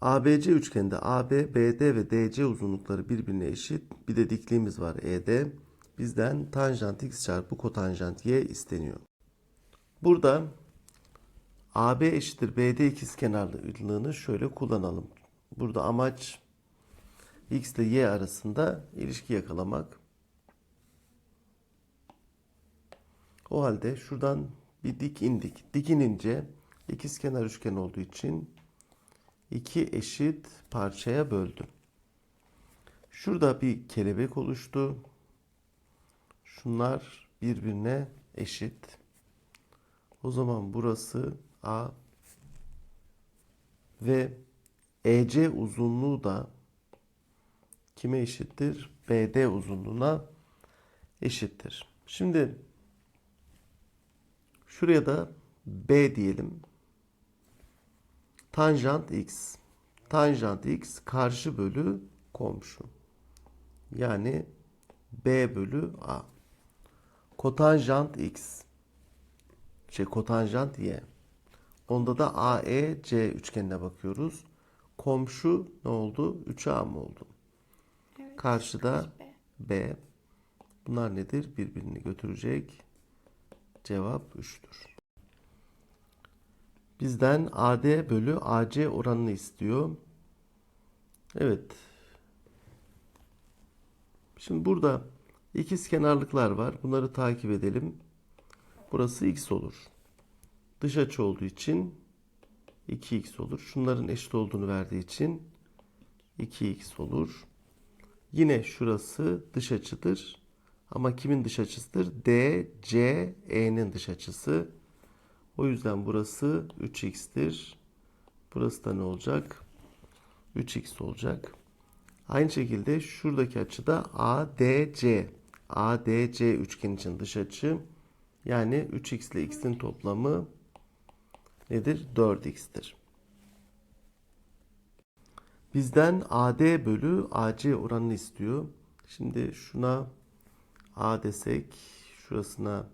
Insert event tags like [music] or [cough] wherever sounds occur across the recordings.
ABC üçgende AB, BD ve DC uzunlukları birbirine eşit. Bir de dikliğimiz var ED. Bizden tanjant x çarpı kotanjant y isteniyor. Burada AB eşittir BD ikizkenarlığını şöyle kullanalım. Burada amaç x ile y arasında ilişki yakalamak. O halde şuradan bir dik indik. Dik inince ikizkenar üçgen olduğu için iki eşit parçaya böldüm. Şurada bir kelebek oluştu. Şunlar birbirine eşit. O zaman burası A ve EC uzunluğu da kime eşittir? BD uzunluğuna eşittir. Şimdi şuraya da B diyelim. Tanjant x. Tanjant x karşı bölü komşu. Yani B bölü A. Kotanjant x. Şey kotanjant y. Onda da AEC üçgenine bakıyoruz. Komşu ne oldu? 3A mı oldu? Evet. Karşıda B. B. Bunlar nedir? Birbirini götürecek. Cevap 3'tür. Bizden AD bölü AC oranını istiyor. Evet. Şimdi burada ikiz kenarlıklar var. Bunları takip edelim. Burası x olur. Dış açı olduğu için 2x olur. Şunların eşit olduğunu verdiği için 2x olur. Yine şurası dış açıdır. Ama kimin dış açısıdır? D, C, E'nin dış açısı. O yüzden burası 3x'tir. Burası da ne olacak? 3x olacak. Aynı şekilde şuradaki açı da ADC. ADC üçgen için dış açı. Yani 3x ile x'in toplamı nedir? 4x'tir. Bizden AD bölü AC oranını istiyor. Şimdi şuna A desek, şurasına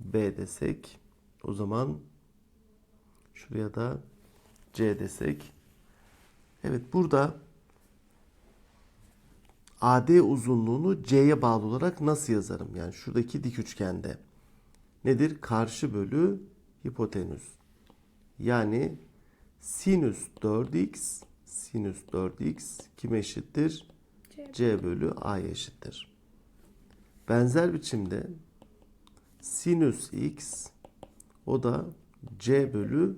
B desek, o zaman şuraya da C desek. Evet burada AD uzunluğunu C'ye bağlı olarak nasıl yazarım? Yani şuradaki dik üçgende. Nedir? Karşı bölü hipotenüs. Yani sinüs 4x sinüs 4x kime eşittir? C. C bölü A'ya eşittir. Benzer biçimde sinüs x o da C bölü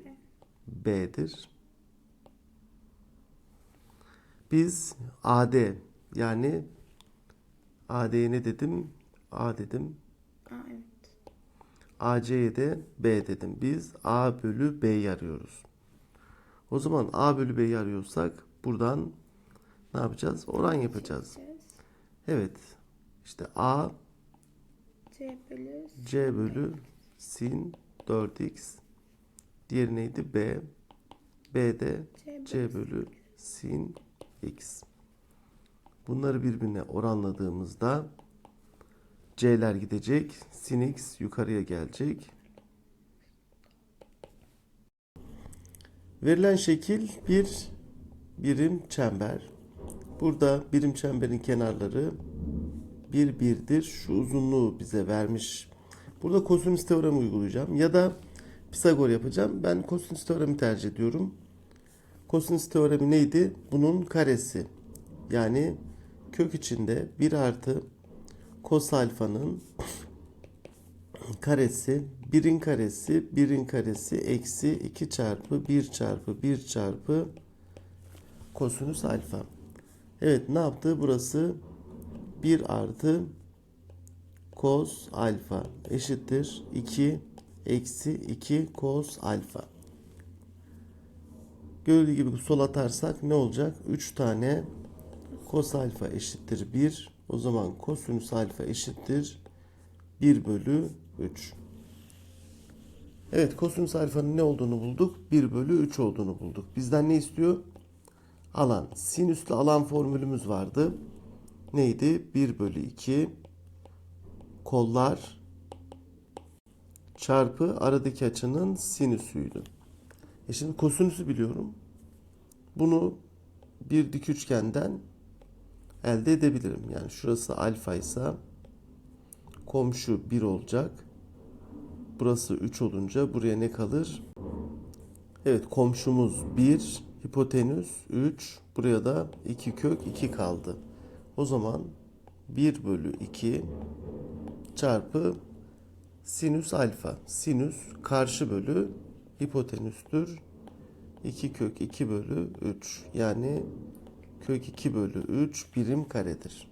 B'dir. Biz AD yani AD'ye ne dedim? A dedim. Aa, evet. AC'ye de B dedim. Biz A bölü B'yi arıyoruz. O zaman A bölü B'yi arıyorsak buradan ne yapacağız? Oran yapacağız. Evet. İşte A C bölü C bölü sin 4x. Diğeri neydi? B. B de C bölü sin x. Bunları birbirine oranladığımızda C'ler gidecek. Sin x yukarıya gelecek. Verilen şekil bir birim çember. Burada birim çemberin kenarları bir birdir. Şu uzunluğu bize vermiş. Burada kosinüs teoremi uygulayacağım. Ya da Pisagor yapacağım. Ben kosinüs teoremi tercih ediyorum. Kosinüs teoremi neydi? Bunun karesi. Yani kök içinde 1 artı kos alfanın karesi 1'in karesi 1'in karesi eksi 2 çarpı 1 çarpı 1 çarpı kosinüs alfa. Evet ne yaptı? Burası 1 artı cos alfa eşittir 2 eksi 2 cos alfa. Gördüğü gibi sol atarsak ne olacak? 3 tane cos alfa eşittir 1. O zaman kosinüs alfa eşittir 1 bölü 3. Evet kosinüs alfanın ne olduğunu bulduk? 1 bölü 3 olduğunu bulduk. Bizden ne istiyor? Alan. Sinüslü alan formülümüz vardı. Neydi? 1 bölü 2 kollar çarpı aradaki açının sinüsüydü. E şimdi kosinüsü biliyorum. bunu bir dik üçgenden elde edebilirim. Yani şurası alfa ise komşu 1 olacak. Burası 3 olunca buraya ne kalır? Evet komşumuz 1, hipotenüs 3, buraya da 2 kök 2 kaldı. O zaman 1 bölü 2 çarpı sinüs alfa. Sinüs karşı bölü hipotenüstür. 2 kök 2 bölü 3 yani kök 2 bölü 3 birim karedir.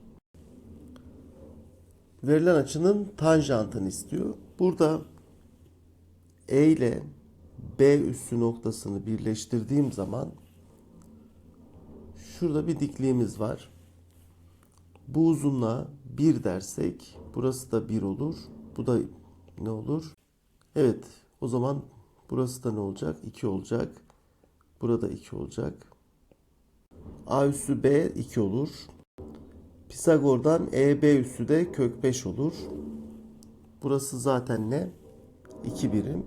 Verilen açının tanjantını istiyor. Burada E ile B üssü noktasını birleştirdiğim zaman şurada bir dikliğimiz var. Bu uzunluğa 1 dersek burası da 1 olur. Bu da ne olur? Evet o zaman burası da ne olacak? 2 olacak. Burada 2 olacak. A üssü B 2 olur. Pisagor'dan EB üssü de kök 5 olur. Burası zaten ne? 2 birim.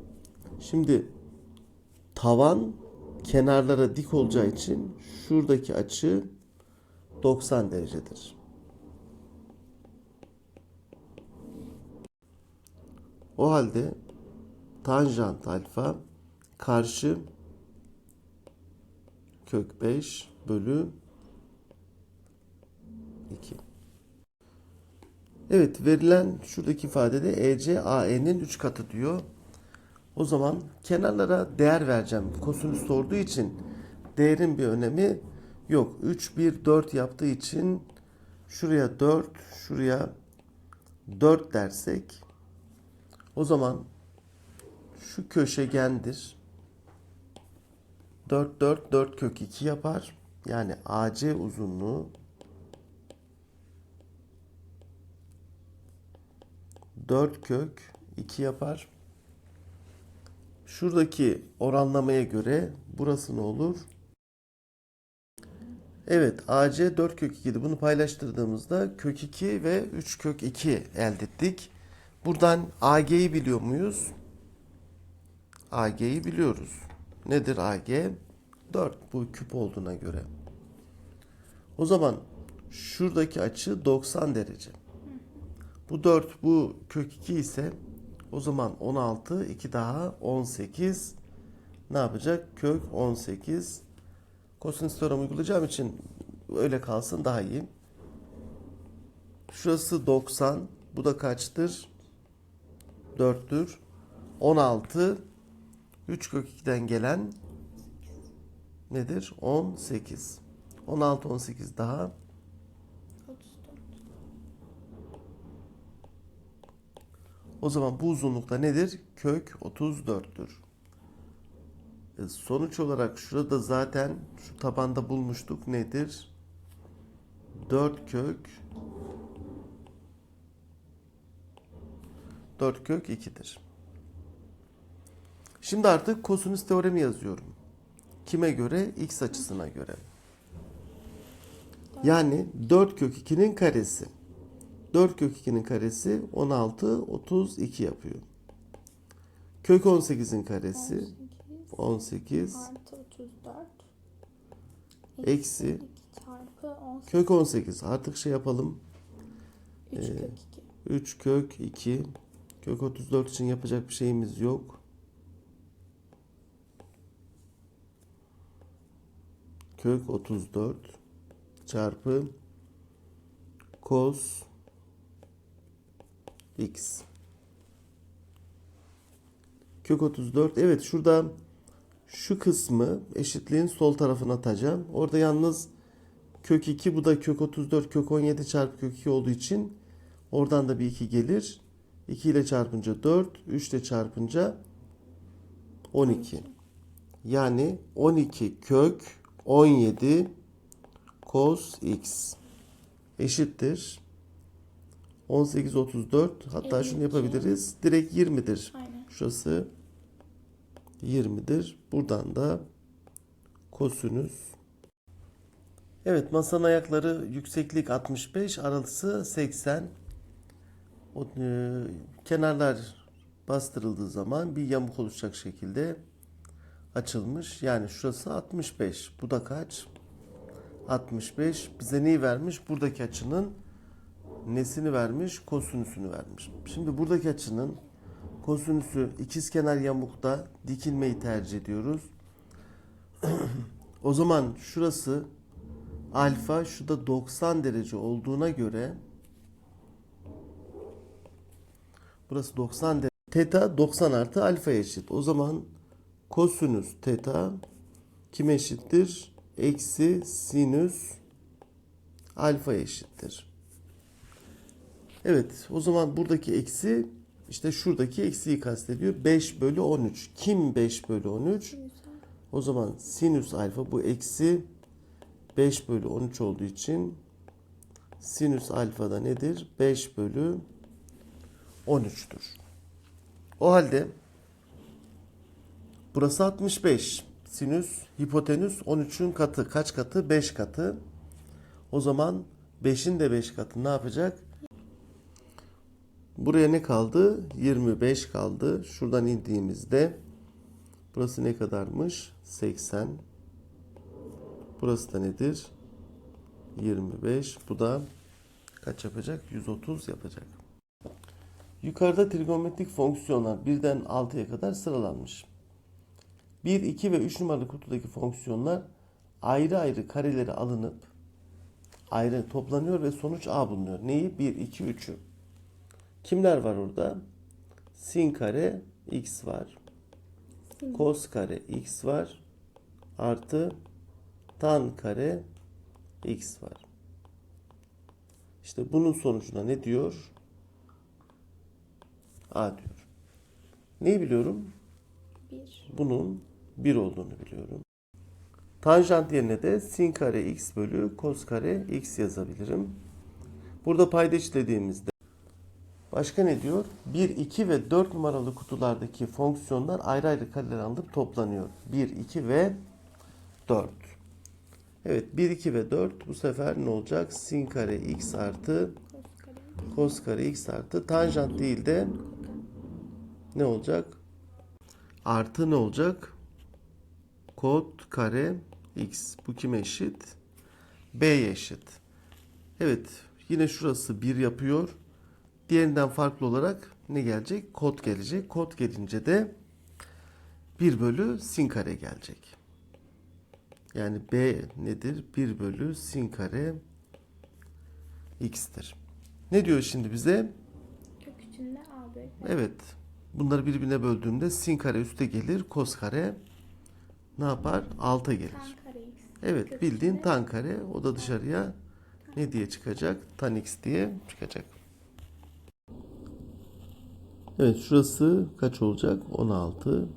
Şimdi tavan kenarlara dik olacağı için şuradaki açı 90 derecedir. O halde tanjant alfa karşı kök 5 bölü 2. Evet verilen şuradaki ifadede EC AE'nin 3 katı diyor. O zaman kenarlara değer vereceğim. Kosinüs sorduğu için değerin bir önemi yok. 3 1 4 yaptığı için şuraya 4, şuraya 4 dersek o zaman şu köşegendir. 4 4 4 kök 2 yapar. Yani AC uzunluğu 4 kök 2 yapar. Şuradaki oranlamaya göre burası ne olur? Evet AC 4 kök 2'di. Bunu paylaştırdığımızda kök 2 ve 3 kök 2 elde ettik. Buradan AG'yi biliyor muyuz? AG'yi biliyoruz. Nedir AG? 4 bu küp olduğuna göre. O zaman şuradaki açı 90 derece. Bu 4 bu kök 2 ise o zaman 16 2 daha 18 ne yapacak? Kök 18 kosinüs teoremi uygulayacağım için öyle kalsın daha iyi. Şurası 90 bu da kaçtır? 4'tür. 16 3 kök 2'den gelen nedir? 18. 16 18 daha 34. O zaman bu uzunlukta nedir? Kök 34'tür. E, sonuç olarak şurada zaten şu tabanda bulmuştuk nedir? 4 kök 4 kök 2'dir. Şimdi artık kosinüs teoremi yazıyorum. Kime göre? X açısına göre. Yani 4 kök 2'nin karesi. 4 kök 2'nin karesi 16, 32 yapıyor. Kök 18'in karesi 18 18 artı 34. Eksi. 2 çarpı 18. kök 18. Artık şey yapalım. 3 Ee, kök 2. 3 kök 2 kök 34 için yapacak bir şeyimiz yok. Kök 34 çarpı cos x. Kök 34. Evet şurada şu kısmı eşitliğin sol tarafına atacağım. Orada yalnız kök 2 bu da kök 34 kök 17 çarpı kök 2 olduğu için oradan da bir 2 gelir. 2 ile çarpınca 4, 3 ile çarpınca 12. Yani 12 kök 17 cos x eşittir. 18 34 hatta şunu 52. yapabiliriz. Direkt 20'dir. Aynen. Şurası 20'dir. Buradan da kosinüs. Evet masanın ayakları yükseklik 65, aralısı 80. O, e, kenarlar bastırıldığı zaman bir yamuk oluşacak şekilde açılmış. Yani şurası 65. Bu da kaç? 65. Bize neyi vermiş? Buradaki açının nesini vermiş? Kosinüsünü vermiş. Şimdi buradaki açının kosinüsü ikizkenar yamukta dikilmeyi tercih ediyoruz. [clears throat] o zaman şurası alfa şu da 90 derece olduğuna göre burası 90 derece. Teta 90 artı alfa eşit. O zaman kosinüs teta kime eşittir? Eksi sinüs alfa eşittir. Evet o zaman buradaki eksi işte şuradaki eksiyi kastediyor. 5 bölü 13. Kim 5 bölü 13? Güzel. O zaman sinüs alfa bu eksi 5 bölü 13 olduğu için sinüs alfa da nedir? 5 bölü 13'tür. O halde burası 65. Sinüs hipotenüs 13'ün katı. Kaç katı? 5 katı. O zaman 5'in de 5 katı ne yapacak? Buraya ne kaldı? 25 kaldı. Şuradan indiğimizde burası ne kadarmış? 80. Burası da nedir? 25. Bu da kaç yapacak? 130 yapacak. Yukarıda trigonometrik fonksiyonlar birden 6'ya kadar sıralanmış. 1, 2 ve 3 numaralı kutudaki fonksiyonlar ayrı ayrı kareleri alınıp ayrı toplanıyor ve sonuç A bulunuyor. Neyi? 1, 2, 3'ü. Kimler var orada? Sin kare x var. Sin. Kos kare x var. Artı tan kare x var. İşte bunun sonucuna ne diyor? A diyor. Neyi biliyorum? 1. Bunun 1 olduğunu biliyorum. Tanjant yerine de sin kare x bölü kos kare x yazabilirim. Burada payda işlediğimizde başka ne diyor? 1, 2 ve 4 numaralı kutulardaki fonksiyonlar ayrı ayrı kareler alınıp toplanıyor. 1, 2 ve 4. Evet 1, 2 ve 4 bu sefer ne olacak? Sin kare x artı kos kare x artı tanjant değil de ne olacak? Artı ne olacak? Kod kare x. Bu kime eşit? B'ye eşit. Evet. Yine şurası 1 yapıyor. Diğerinden farklı olarak ne gelecek? Kod gelecek. Kod gelince de 1 bölü sin kare gelecek. Yani B nedir? 1 bölü sin kare x'tir. Ne diyor şimdi bize? Kök içinde A bölü. Evet. Bunları birbirine böldüğümde sin kare üste gelir. Kos kare ne yapar? Alta gelir. Evet bildiğin tan kare. O da dışarıya ne diye çıkacak? Tan x diye çıkacak. Evet şurası kaç olacak? 16.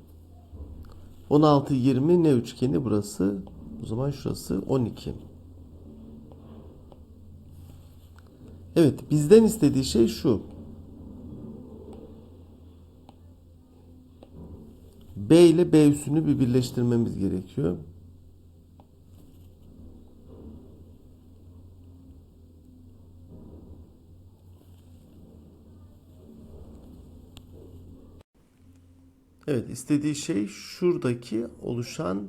16 20 ne üçgeni burası? O zaman şurası 12. Evet bizden istediği şey şu. B ile B üssünü bir birleştirmemiz gerekiyor. Evet istediği şey şuradaki oluşan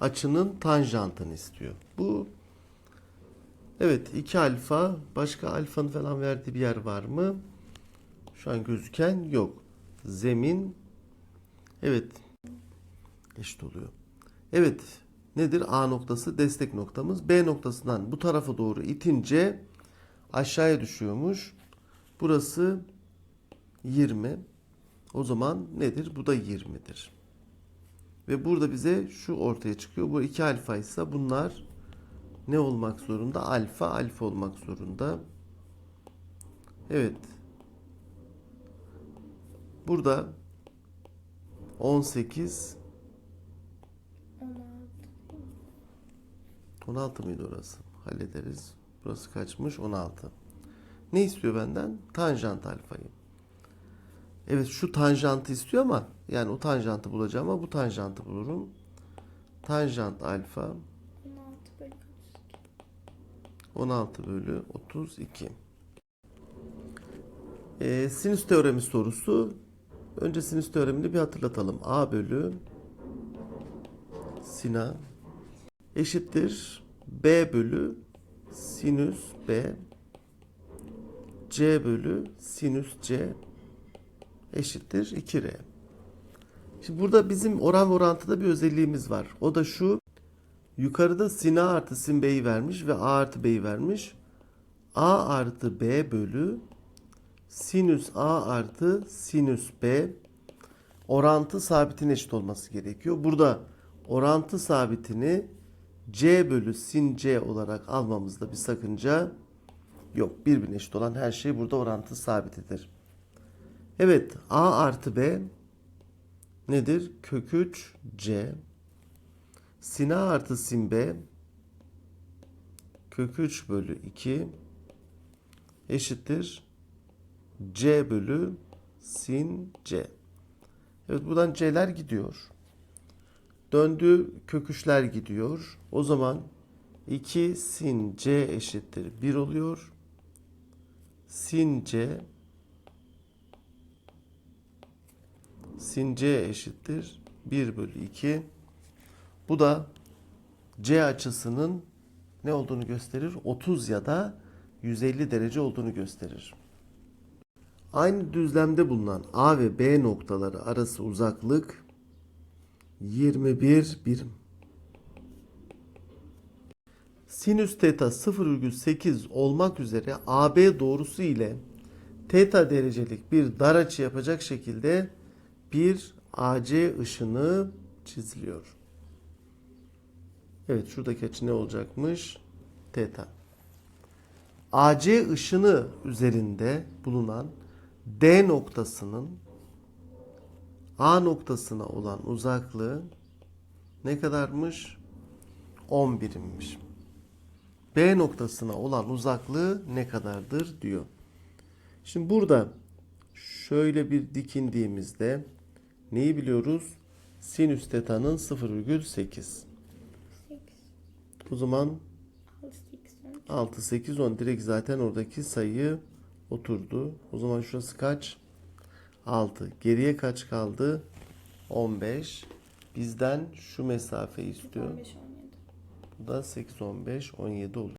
açının tanjantını istiyor. Bu evet 2 alfa başka alfanın falan verdiği bir yer var mı? Şu an gözüken yok. Zemin evet eşit oluyor. Evet nedir? A noktası destek noktamız. B noktasından bu tarafa doğru itince aşağıya düşüyormuş. Burası 20. O zaman nedir? Bu da 20'dir. Ve burada bize şu ortaya çıkıyor. Bu 2 alfa ise bunlar ne olmak zorunda? Alfa, alfa olmak zorunda. Evet. Burada 18 16. 16 mıydı orası? Hallederiz. Burası kaçmış? 16. Ne istiyor benden? Tanjant alfayı. Evet şu tanjantı istiyor ama yani o tanjantı bulacağım ama bu tanjantı bulurum. Tanjant alfa 16 bölü 32. 16 bölü 32. Ee, sinüs teoremi sorusu. Önce sinüs teoremini bir hatırlatalım. A bölü Sina eşittir B bölü sinüs B C bölü sinüs C eşittir 2R. Şimdi burada bizim oran ve orantıda bir özelliğimiz var. O da şu. Yukarıda sin A artı sin B'yi vermiş ve A artı B'yi vermiş. A artı B bölü sinüs A artı sinüs B orantı sabitin eşit olması gerekiyor. Burada orantı sabitini C bölü sin C olarak almamızda bir sakınca yok. Birbirine eşit olan her şey burada orantı sabitidir. Evet A artı B nedir? Kök 3 C sin A artı sin B kök 3 bölü 2 eşittir C bölü sin C. Evet buradan C'ler gidiyor. Döndü köküşler gidiyor. O zaman 2 sin C eşittir 1 oluyor. Sin C sin C eşittir 1 bölü 2. Bu da C açısının ne olduğunu gösterir? 30 ya da 150 derece olduğunu gösterir. Aynı düzlemde bulunan A ve B noktaları arası uzaklık 21 birim. Sinüs teta 0,8 olmak üzere AB doğrusu ile teta derecelik bir dar açı yapacak şekilde bir AC ışını çiziliyor. Evet şuradaki açı ne olacakmış? Teta. AC ışını üzerinde bulunan D noktasının A noktasına olan uzaklığı ne kadarmış? 10 birimmiş. B noktasına olan uzaklığı ne kadardır diyor. Şimdi burada şöyle bir dikindiğimizde neyi biliyoruz? Sinüs teta'nın 0,8. 8, O zaman 6, 8, 10. 6, 8, 10 direkt zaten oradaki sayı oturdu. O zaman şurası kaç? 6. Geriye kaç kaldı? 15. Bizden şu mesafeyi istiyor. 15, 17. Bu da 8, 15, 17 olur.